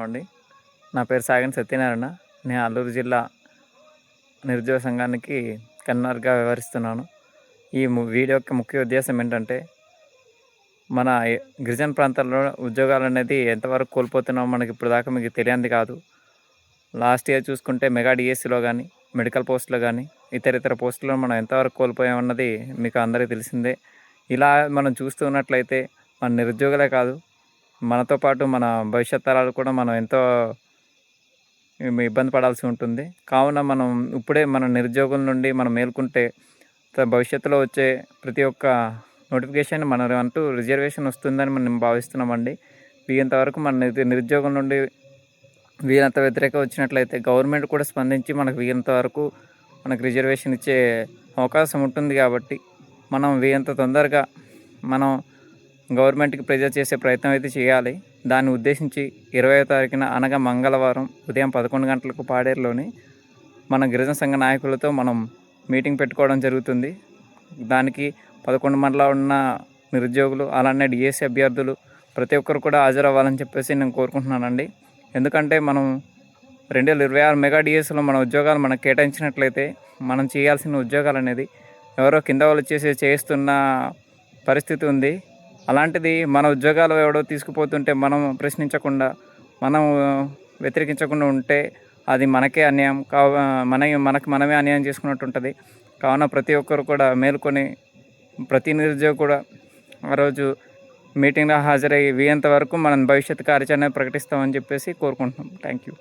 అండి. నా పేరు సాగన్ సత్యనారాయణ. నేను అల్లూరు జిల్లా నిరుద్యోగ సంఘానికి కన్నర్గా వ్యవహరిస్తున్నాను. ఈ వీడియో యొక్క ముఖ్య ఉద్దేశం ఏంటంటే మన గిరిజన ప్రాంతాల్లో ఉద్యోగాలు అనేది ఎంతవరకు కోల్పోతున్నామో మనకి ఇప్పుడు దాకా మీకు తెలియంది కాదు. లాస్ట్ ఇయర్ చూసుకుంటే మెగా డిఎస్సిలో కానీ మెడికల్ పోస్టులో కానీ ఇతర ఇతర పోస్టులో మనం ఎంతవరకు కోల్పోయామన్నది మీకు అందరికీ తెలిసిందే. ఇలా మనం చూస్తూ ఉన్నట్లయితే మన నిరుద్యోగులే కాదు మనతో పాటు మన భవిష్యత్ తరాలు కూడా మనం ఎంతో ఇబ్బంది పడాల్సి ఉంటుంది. కావున మనం ఇప్పుడే మన నిరుద్యోగుల నుండి మనం మేల్కుంటే భవిష్యత్తులో వచ్చే ప్రతి ఒక్క నోటిఫికేషన్ మన అంటూ రిజర్వేషన్ వస్తుందని మనం భావిస్తున్నామండి. వీయంత వరకు మన నిరుద్యోగం నుండి వీరంత వ్యతిరేక వచ్చినట్లయితే గవర్నమెంట్ కూడా స్పందించి మనకు వీరంత వరకు మనకు రిజర్వేషన్ ఇచ్చే అవకాశం ఉంటుంది కాబట్టి మనం వీయంత తొందరగా మనం గవర్నమెంట్కి ప్రెజర్ చేసే ప్రయత్నం అయితే చేయాలి. దాన్ని ఉద్దేశించి ఇరవై తారీఖున అనగా మంగళవారం ఉదయం పదకొండు గంటలకు పాడేరులోని మన గిరిజన సంఘ నాయకులతో మనం మీటింగ్ పెట్టుకోవడం జరుగుతుంది. దానికి పదకొండు మండల ఉన్న నిరుద్యోగులు అలానే డిఎస్సి అభ్యర్థులు ప్రతి ఒక్కరు కూడా హాజరవ్వాలని చెప్పేసి నేను కోరుకుంటున్నానండి. ఎందుకంటే మనం రెండు వేల ఇరవై ఆరు మెగా డిఎస్లో మన ఉద్యోగాలు మనకు కేటాయించినట్లయితే మనం చేయాల్సిన ఉద్యోగాలు అనేది ఎవరో కింద వాళ్ళు చేసే చేస్తున్న పరిస్థితి ఉంది. అలాంటిది మన ఉద్యోగాలు ఎవడో తీసుకుపోతుంటే మనం ప్రశ్నించకుండా మనం వ్యతిరేకించకుండా ఉంటే అది మనకే అన్యాయం. కా మన మనకు మనమే అన్యాయం చేసుకున్నట్టు ఉంటుంది. కావున ప్రతి ఒక్కరు కూడా మేల్కొని ప్రతి నిరుద్యోగి కూడా ఆ రోజు మీటింగ్లో హాజరై వీయంత వరకు మనం భవిష్యత్ కార్యాచరణ ప్రకటిస్తామని చెప్పేసి కోరుకుంటున్నాం. Thank you